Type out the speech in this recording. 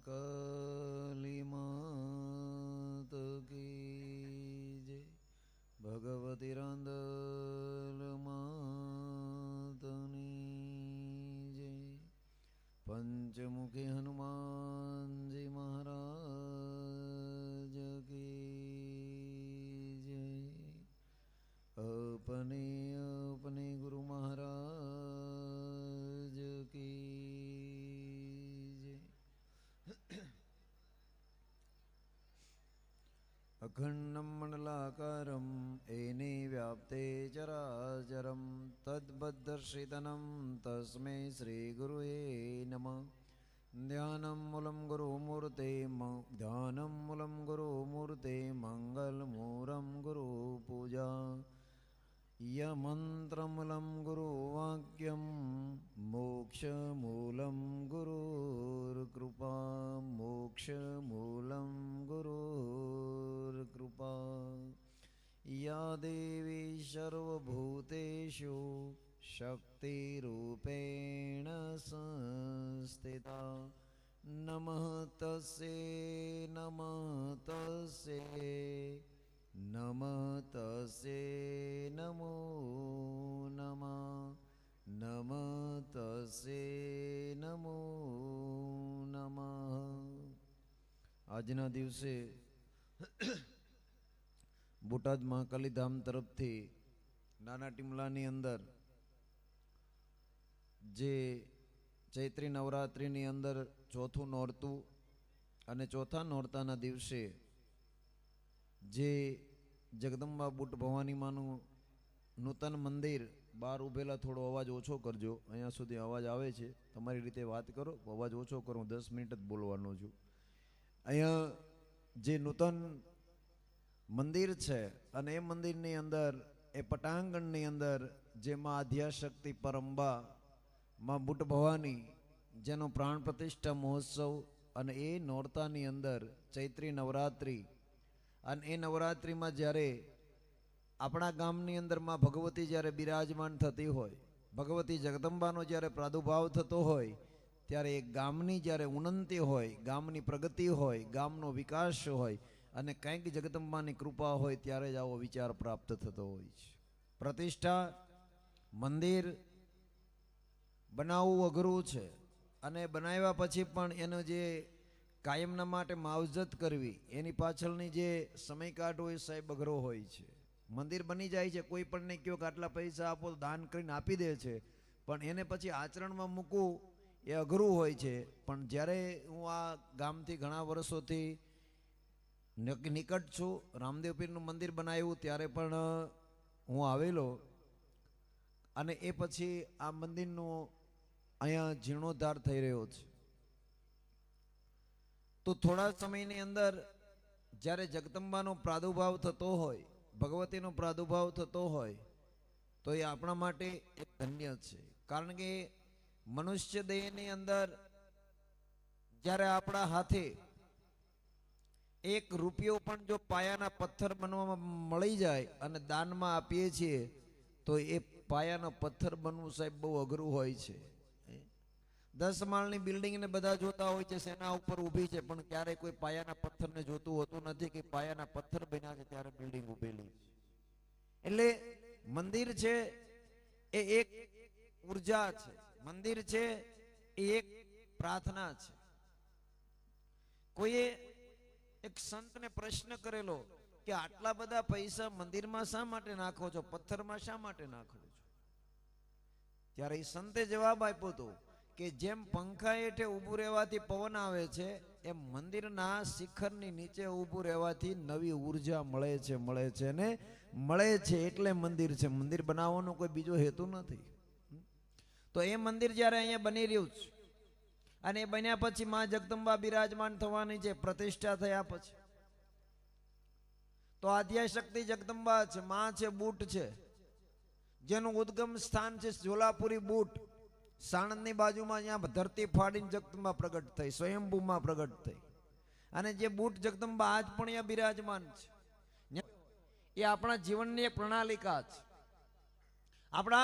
મહાકાલી માત કી જય. ભગવતી રાંદલ માતની જય. પંચમુખી હનુમાનજી अखण्डं मण्डलाकारम् एने व्याप्ते चराचरं तद्बद्धर्षितनं तस्मै श्रीगुरुवे नमः। ध्यानं मूलं गुरुमूर्ते ध्यानं मूलं गुरुमूर्ते मङ्गलमूलं गुरुपूजा। यमन्त्रमूलं गुरुवाक्यं मोक्षमूलं गुरुर्कृपा। मोक्षमूलं દેવી સર્વભૂતેષુ શક્તિરૂપેણ સંસ્થિતા નમઃ તસ્ય નમઃ તસ્ય નમઃ તસ્ય નમો નમઃ નમ તસે નમો નમઃ આજના દિવસે બોટાદ મહાકાલી ધામ તરફથી નાના ટીમલાની અંદર જે ચૈત્રી નવરાત્રિની અંદર ચોથું નોરતું અને ચોથા નોરતાના દિવસે જે જગદંબા બુટ ભવાનીમાંનું નૂતન મંદિર બહાર ઊભેલા થોડો અવાજ ઓછો કરજો. અહીંયા સુધી અવાજ આવે છે. તમારી રીતે વાત કરો. અવાજ ઓછો કરો. હું દસ મિનિટ જ બોલવાનો છું. અહીંયા જે નૂતન મંદિર છે અને એ મંદિરની અંદર, એ પટાંગણની અંદર જેમાં આધ્યાશક્તિ પરંબા, માં બુટ ભવાની, જેનો પ્રાણ પ્રતિષ્ઠા મહોત્સવ અને એ નોરતાની અંદર ચૈત્રી નવરાત્રિ. અને એ નવરાત્રિમાં જ્યારે આપણા ગામની અંદરમાં ભગવતી જ્યારે બિરાજમાન થતી હોય, ભગવતી જગદંબાનો જ્યારે પ્રાદુર્ભાવ થતો હોય, ત્યારે એ ગામની જ્યારે ઉન્નતિ હોય, ગામની પ્રગતિ હોય, ગામનો વિકાસ હોય અને કંઈક જગદંબાની કૃપા હોય ત્યારે જ આવો વિચાર પ્રાપ્ત થતો હોય છે. પ્રતિષ્ઠા, મંદિર બનાવવું અઘરું છે. અને બનાવ્યા પછી પણ એનો જે કાયમના માટે માવજત કરવી, એની પાછળની જે સમય કાઢવો એ સાહેબ અઘરો હોય છે. મંદિર બની જાય છે, કોઈ પણ કહો કે આટલા પૈસા આપો, દાન કરીને આપી દે છે. પણ એને પછી આચરણમાં મૂકવું એ અઘરું હોય છે. પણ જ્યારે હું આ ગામથી ઘણા વર્ષોથી નિકટ છું, રામદેવ પીરનું મંદિર બનાવ્યું, ત્યારે પણ હું આવેલો. અને એ પછી આ મંદિરનો અહીંયા જીર્ણોદ્ધાર થઈ રહ્યો છે. તો થોડા સમયની અંદર, જ્યારે જગદંબાનો પ્રાદુર્ભાવ થતો હોય, ભગવતીનો પ્રાદુર્ભાવ થતો હોય, તો એ આપણા માટે એક ધન્ય છે. કારણ કે મનુષ્ય દેહની અંદર, જ્યારે આપણા હાથે એક રૂપિયો પણ જો પાયાના પથ્થર બનવામાં મળી જાય અને દાનમાં આપીએ છીએ, તો એ પાયાનો પથ્થર બનવું સાહેબ બહુ અઘરું હોય છે. દસ માળની બિલ્ડિંગ ને બધા જોતા હોય છે, સેના ઉપર ઊભી છે, પણ ક્યારે કોઈ પાયાના પથ્થરને જોતું હોતું નથી કે પાયાના પથ્થર બન્યા છે ત્યારે બિલ્ડિંગ ઊભેલી. એટલે મંદિર છે, એ એક ઊર્જા છે. મંદિર છે, એ એક પ્રાર્થના છે. કોઈએ એક સંતને પ્રશ્ન કરેલો કે આટલા બધા પૈસા મંદિરમાં શા માટે નાખો છો? પથ્થરમાં શા માટે નાખો છો? ત્યારે એ સંતે જવાબ આપ્યો હતો કે જેમ પંખા હેઠે ઊભું રહેવાથી પવન આવે છે, એમ મંદિરના શિખરની નીચે ઊભું રહેવાથી નવી ઊર્જા મળે છે મળે છે ને મળે છે એટલે મંદિર છે. મંદિર બનાવવાનો કોઈ બીજો હેતુ નથી. તો એ મંદિર જ્યારે અહીંયા બની રહ્યું છે અને બન્યા પછી માં જગદંબા બિરાજમાન થવાની છે, પ્રતિષ્ઠા થયા પછી. તો આદ્યાશક્તિ જગદંબા છે, માં છે, બુટ છે. જેનું ઉદ્ગમ સ્થાન છે, જોલાપુરી બુટ. સાણંદની બાજુમાં અહીંયા ધરતી ફાડીને જગદંબા પ્રગટ થઈ, સ્વયંભૂમાં પ્રગટ થઈ. અને જે બુટ જગદંબા આજ પણ અહીંયા બિરાજમાન છે. એ આપણા જીવનની એક પ્રણાલિકા છે. આપણા